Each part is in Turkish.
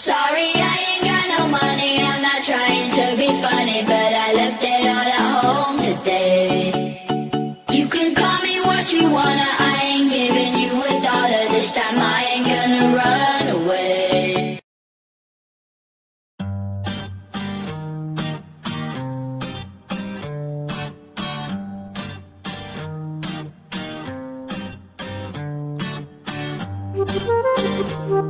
Sorry, I ain't got no money. I'm not trying to be funny, but I left it all at home today. You can call me what you wanna. I ain't giving you a dollar this time. I ain't gonna run away.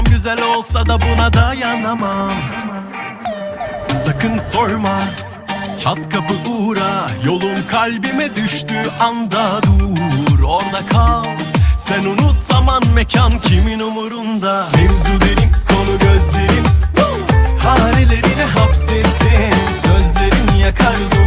Kafam güzel olsa da buna dayanamam. Sakın sorma Çat kapı uğra Yolun kalbime düştüğü anda dur. Orada kal Sen unut zaman mekan kimin umurunda? Mevzu derin konu gözlerin Hanelerine hapsettin. Sözlerin yakar durur beni duyamadım